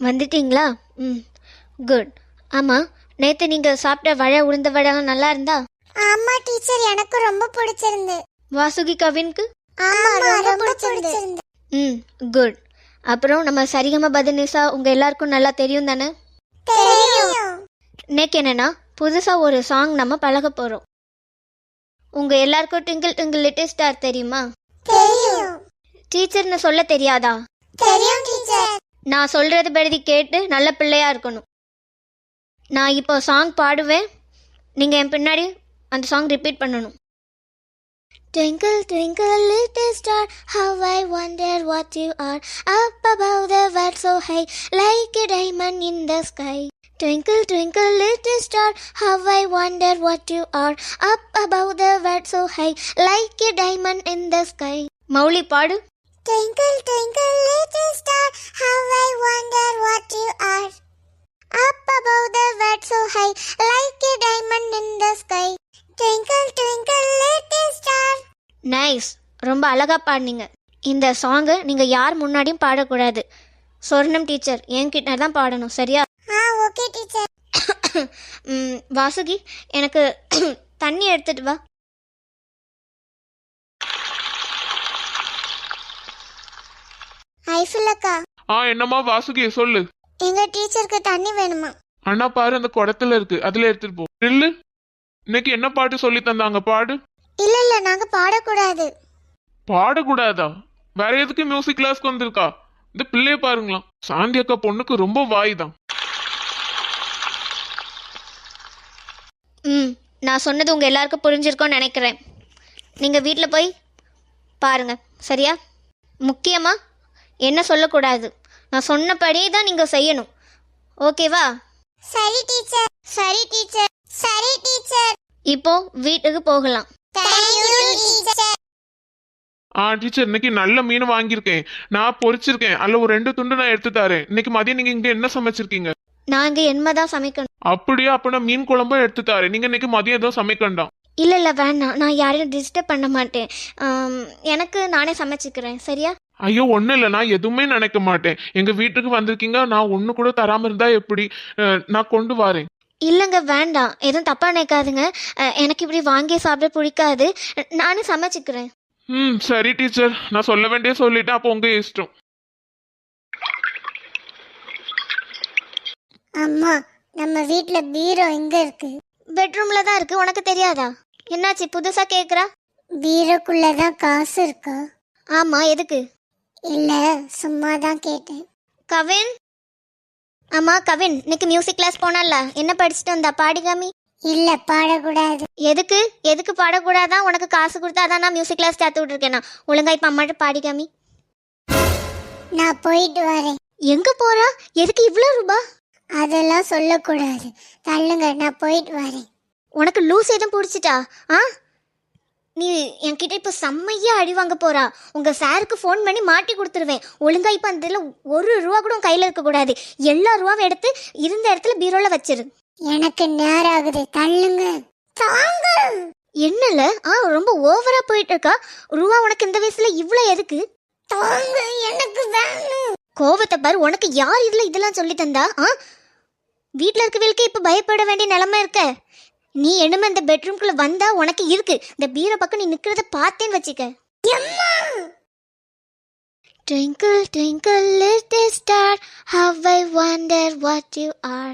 வந்துட்டீங்களா? ம் குட் ஆமாம் நேற்று நீங்கள் சாப்பிட்ட வடை உளுந்த வடைலாம் நல்லா இருந்தா? ஆமா டீச்சர் எனக்கு ரொம்ப பிடிச்சிருந்து. வாசுகி கவினுக்கு? ம் குட் அப்புறம் நம்ம சரிகம பதனிசா உங்கள் எல்லாருக்கும் நல்லா தெரியும் தானே? இன்னைக்கு என்னன்னா புதுசாக ஒரு சாங் நம்ம பழக போகிறோம் உங்கள் எல்லாருக்கும் ட்விங்கிள் ட்விங்கிள் லிட்டில் ஸ்டார் தெரியுமா? தெரியும். டீச்சர்னு சொல்ல தெரியாதா? தெரியும் டீச்சர் நான் சொல்கிறது படி கேட்டு நல்ல பிள்ளையா இருக்கணும் நான் இப்போ சாங் பாடுவேன் நீங்கள் என் பின்னாடி அந்த சாங் ரிப்பீட் பண்ணணும் Twinkle, twinkle, little star, how I wonder what you are. Up above the world so high, like a diamond in the sky. Twinkle, twinkle, little star, how I wonder what you are. Up above the world so high, like a diamond in the sky. Mouli பாடு Twinkle, twinkle, little star, how I wonder what you are. Up above the world so high, like a diamond in the sky. Twinkle, twinkle, little star. Nice ரொம்ப அழகாக பாடினீங்க இந்த சாங்கை நீங்கள் யார் முன்னாடியும் பாடக்கூடாது Sornam teacher என்கிட்ட தான் பாடணும் சரியா ஆ ஓகே டீச்சர் வாசுகி எனக்கு தண்ணி எடுத்துட்டு வா ஐஃபில் அக்கா ஆ என்னம்மா வாசுகி சொல்லு. எங்க டீச்சருக்கு தண்ணி வேணுமா? அண்ணா பாரு அந்த குடத்துல இருக்கு. அதுல எடுத்துட்டு போ. நில்லு இன்னைக்கு என்ன பாட்டு சொல்லி தந்தாங்க? பாடு. இல்ல இல்ல நாங்க பாடக்கூடாது. பாடக்கூடாதா? வேற எதுக்கு மியூசிக் கிளாஸ்க்கு வந்திருக்கா? இந்த பிள்ளைய பாருங்களாம் சாந்தி அக்கா பொண்ணுக்கு ரொம்ப வாய் தான் ம் நான் சொன்னது உங்கள் எல்லாருக்கும் புரிஞ்சிருக்கோன்னு நினைக்கிறேன். நீங்கள் வீட்டில் போய் பாருங்கள் சரியா? முக்கியமாக என்ன சொல்லக்கூடாது. நான் சொன்னபடியே தான் நீங்கள் செய்யணும். ஓகேவா? சரி டீச்சர். சரி டீச்சர். சரி டீச்சர். இப்போ வீட்டுக்கு போகலாம். ஆ டீச்சர் இன்னைக்கு நல்ல மீன் வாங்கியிருக்கேன். நான் பொரிச்சிருக்கேன். அதுல ஒரு ரெண்டு துண்டு நான் எடுத்து தரேன். இன்னைக்கு மதியம் நீங்க இங்க என்ன சமைச்சிருக்கீங்க? நான் இங்கே என்மை தான் சமைக்கணும். அப்படியே? அப்ப நான் மீன் குழம்பும் எடுத்து தரேன். நீங்க இன்னைக்கு மதியம் எதுவும் சமைக்கண்டாம். இல்லை இல்லை வேணாம். நான் யாரையும் டிஸ்டர்ப் பண்ண மாட்டேன். எனக்கு நானே சமைச்சிக்கிறேன். சரியா? ஐயோ ஒன்றும் இல்லை நான் எதுவுமே நினைக்க மாட்டேன். எங்க வீட்டுக்கு வந்திருக்கீங்க நான் ஒன்று கூட தராம இருந்தா எப்படி? அஹ், நான் கொண்டு வரேன். இல்லைங்க வேண்டாம். எதுவும் தப்பாக நினைக்காதுங்க. அஹ், எனக்கு இப்படி வாங்கி சாப்பிட பிடிக்காது. நானே சமைச்சிக்கிறேன். ம் சரி டீச்சர். நான் சொல்ல வேண்டிய சொல்லிட்டேன். அப்போ உங்க இஷ்டம். அம்மா நம்ம வீட்ல பீரோ எங்க இருக்கு? பெட்ரூமில் தான் இருக்குது உனக்கு தெரியாதா? என்னாச்சு புதுசாக கேட்குறா பீரோக்குள்ள தான் காசு இருக்கா? ஆமாம் எதுக்கு? இல்ல சும்மா தான் கேட்டேன். கவின்? ஆமாம் கவின் இன்னைக்கு மியூசிக் கிளாஸ் போனால என்ன படிச்சுட்டு வந்தா பாடிகாமி? இல்ல பாடக்கூடாது. எதுக்கு? எதுக்கு பாடக்கூடாதா? உனக்கு காசு கொடுத்தாதான் நான் மியூசிக் கிளாஸ் சேர்த்து விட்ருக்கேனா ஒழுங்கா இப்போ அம்மாட்ட பாடிகாமி. நான் போயிட்டு வரேன். எங்கே போறா? எதுக்கு இவ்வளோ ரூபா? அதெல்லாம் சொல்லக்கூடாது. தள்ளுங்க நான் போயிட்டு வரேன். உனக்கு லூஸ் எதுவும் பிடிச்சிட்டா? ஆ? நீ என்கிட்ட இப்போ செம்மையா அடி வாங்க போறா. உங்க சாருக்கு ஃபோன் பண்ணி மாட்டி கொடுத்துருவேன். ஒழுங்கா இப்போ அந்த இதில் ஒரு ரூபா கூட கையில் இருக்கக்கூடாது எல்லா ரூபாவும் எடுத்து இருந்த இடத்துல பீரோல வச்சிரு. எனக்கு நேரம் ஆகுது. தள்ளுங்க. தாங்க. என்னல? ஆ ரொம்ப ஓவரா போயிட்டு இருக்கா ரூபா உனக்கு இந்த வயசுல இவ்வளோ எதுக்கு? தாங்க எனக்கு வேணும். கோவத்தை பாரு. உனக்கு யார் இதுல இதெல்லாம் சொல்லி தந்தா? ஆ? வீட்டில் இருக்கவங்களுக்கு இப்போ பயப்பட வேண்டிய நிலைமை இருக்க. நீ என்னமே இந்த பெட்ரூம்குள்ள வந்தா உனக்கு இருக்கு. இந்த பீரோ பக்கம் நீ நிக்கிறத பார்த்தேன்னு வச்சுக்க. Twinkle, twinkle, little star, how I wonder what you are.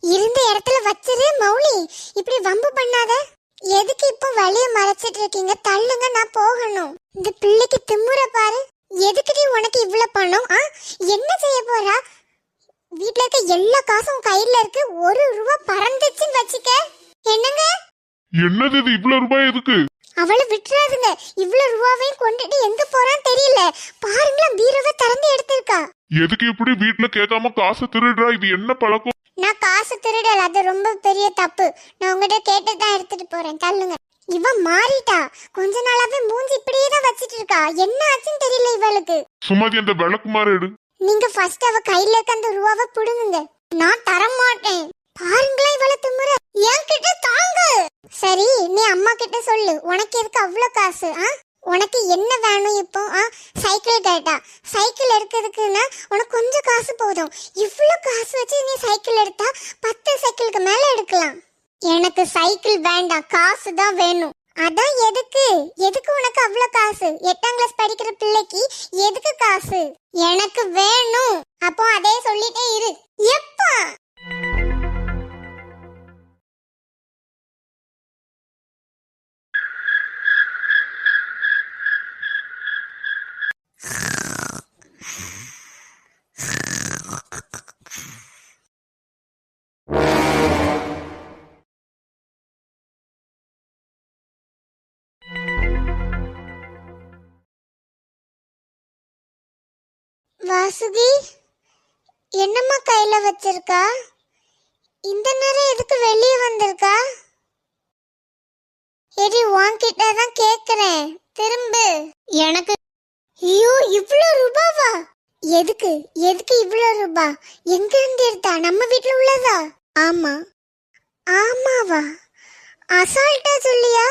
இருந்த இடத்துல வச்சிரு மௌலி. இப்படி வம்பு பண்ணாத. எதுக்கு இப்போ வழிய மறைச்சிட்டு இருக்கீங்க? தள்ளுங்க நான் போகணும். இந்த பிள்ளைக்கு திமுற பாரு. எதுக்குடி உனக்கு இவ்வளவு பணம் ஆ? என்ன செய்ய போறா? வீட்ல இருக்க எல்லா காசும் கையில இருக்கு. ஒரு ரூபா பறந்துச்சுன்னு வச்சுக்க. என்னங்க? என்னது இது? இவ்வளவு ரூபாய் எதுக்கு? அவளை விட்டுறாதுங்க. இவ்வளவு ரூபாவையும் கொண்டுட்டு எங்க போறான்னு தெரியல. பாருங்களேன் பீரோவை திறந்து எடுத்திருக்கா. எதுக்கு இப்படி வீட்டுல கேட்காம காசு திருடுறா? இது என்ன பழக்கம்? நான் காசு திருடல. அது ரொம்ப பெரிய தப்பு. நான் உங்ககிட்ட கேட்டு தான் எடுத்துட்டு போறேன். தள்ளுங்க. இவ மாறிட்டா. கொஞ்ச நாளாவே மூஞ்சி இப்படியே தான் வச்சிட்டு இருக்கா. என்ன ஆச்சுன்னு தெரியல இவளுக்கு. சுமதி அந்த விளக்குமாறு எடு. நீங்க ஃபர்ஸ்ட் அவ கையில இருக்க அந்த ரூபாவை புடுங்குங்க. நான் தர மாட்டேன் பாருங்களேன் இவள திமுற என்கிட்ட தாங்க. சரி நீ அம்மா கிட்ட சொல்லு. உனக்கு எதுக்கு அவ்வளவு காசு ஆ? உனக்கு என்ன வேணும் இப்போ ஆ? சைக்கிள் கேட்டா. சைக்கிள் எடுக்கிறதுக்குன்னா உனக்கு கொஞ்சம் காசு போதும். இவ்வளோ காசு வச்சு நீ சைக்கிள் எடுத்தா பத்து சைக்கிளுக்கு மேல எடுக்கலாம். எனக்கு சைக்கிள் வேண்டாம். காசு தான் வேணும். அதான் எதுக்கு? எதுக்கு உனக்கு அவ்வளோ காசு? எட்டாம் கிளாஸ் படிக்கிற பிள்ளைக்கு எதுக்கு காசு? எனக்கு வேணும். அப்போ அதே சொல்லிட்டே வாசுகி என்னம்மா கையில வச்சிருக்கா? இந்த நேரம் எதுக்கு வெளியே வந்திருக்கா? எடி உன்கிட்ட தான் கேக்குறேன். திரும்பு. எனக்கு ஐயோ இவ்ளோ ரூபாவா? எதுக்கு எதுக்கு இவ்ளோ ரூபா? எங்க இருந்து எடுத்தா? நம்ம வீட்ல உள்ளதா? ஆமா. ஆமாவா? அசால்ட்டா சொல்லியா?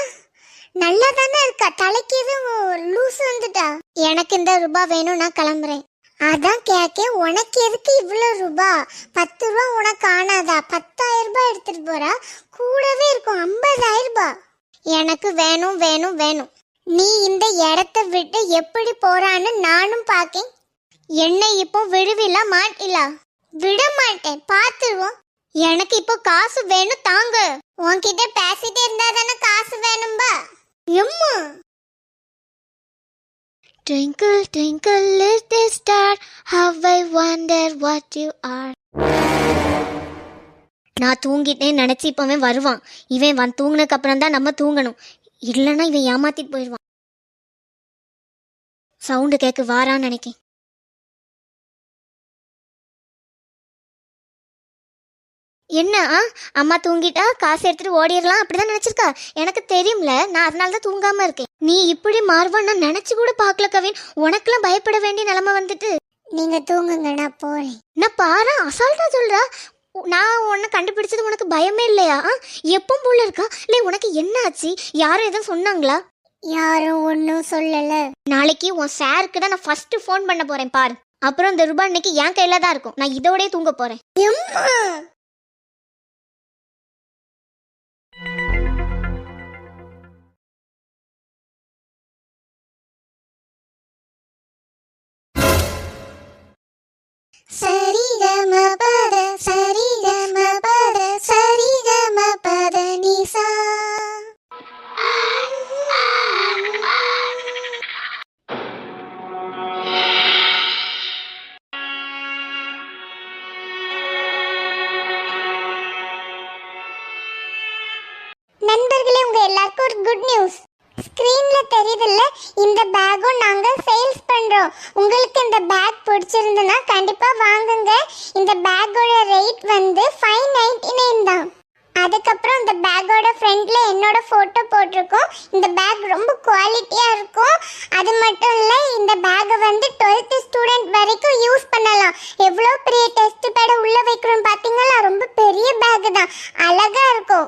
நல்லா தானே இருக்கா? தலைக்கு எதுவும் லூஸ் வந்துட்டா? எனக்கு இந்த ரூபா வேணும் நான் கிளம்புறேன். அதான் கேட்க உனக்கு எதுக்கு இவ்வளோ ரூபா? பத்து ரூபா உனக்கு ஆனாதா? பத்தாயிரம் ரூபாய் எடுத்துட்டு போறா? கூடவே இருக்கும் ஐம்பதாயிரம் ரூபாய். எனக்கு வேணும் வேணும் வேணும். நீ இந்த இடத்த விட்டு எப்படி போறான்னு நானும் பார்க்கேன் என்னை இப்போ விடுவில மாட்டிலா? விட மாட்டேன் பார்த்துருவோம் எனக்கு இப்போ காசு வேணும் தாங்க. உன்கிட்ட பேசிட்டே இருந்தா தானே காசு வேணும்பா? எம்மா! Twinkle, twinkle, little star, how I wonder what you are. நான் தூங்கிட்டேன்னு நினச்சி இப்பவே வருவான். இவன் வந்து தூங்கினதுக்கு அப்புறம் தான் நம்ம தூங்கணும். இல்லைன்னா இவன் ஏமாத்திட்டு போயிடுவான். சவுண்டு கேட்க வாரான்னு நினைக்கேன். என்ன ஆ? அம்மா தூங்கிட்டா? காசு எடுத்துட்டு ஓடிடலாம் அப்படிதான் நினைச்சிருக்கா? எனக்கு தெரியும்ல நான் அதனால தான் தூங்காம இருக்கேன். நீ இப்படி மாறுவான்னு நான் நினைச்சு கூட பார்க்கல கவின். உனக்கெல்லாம் பயப்பட வேண்டிய நிலைமை வந்துட்டு. நீங்க தூங்குங்க நான் போறேன். நான் பாரு அசால்ட்டா சொல்றா? நான் உன்னை கண்டுபிடிச்சது உனக்கு பயமே இல்லையா ஆ? எப்பவும் போல இருக்கா? இல்லை உனக்கு என்ன ஆச்சு யாரும் எதுவும் சொன்னாங்களா? யாரும் ஒன்றும் சொல்லல. நாளைக்கு உன் சாருக்கு தான் நான் ஃபர்ஸ்ட் ஃபோன் பண்ண போறேன் பாரு. அப்புறம் இந்த ரூபாய் இன்னைக்கு என் கையில தான் இருக்கும். நான் இதோடய தூங்க போறேன். சரிகமபத உங்களுக்கு இந்த பேக் பிடிச்சிருந்ததுன்னா கண்டிப்பாக வாங்குங்க. இந்த பேக்கோட ரேட் வந்து ஃபைவ் நைன்டி நைன் தான். அதுக்கப்புறம் இந்த பேக்கோட ஃப்ரண்ட்ல என்னோட ஃபோட்டோ போட்டிருக்கோம். இந்த பேக் ரொம்ப குவாலிட்டியாக இருக்கும். அது மட்டும் இல்லை இந்த பேக்கை வந்து 12th ஸ்டூடெண்ட் வரைக்கும் யூஸ் பண்ணலாம். எவ்வளோ பெரிய டெஸ்ட் பேடை உள்ளே வைக்கிறோம் பார்த்தீங்களா ரொம்ப பெரிய பேக்கு தான். அழகாக இருக்கும்.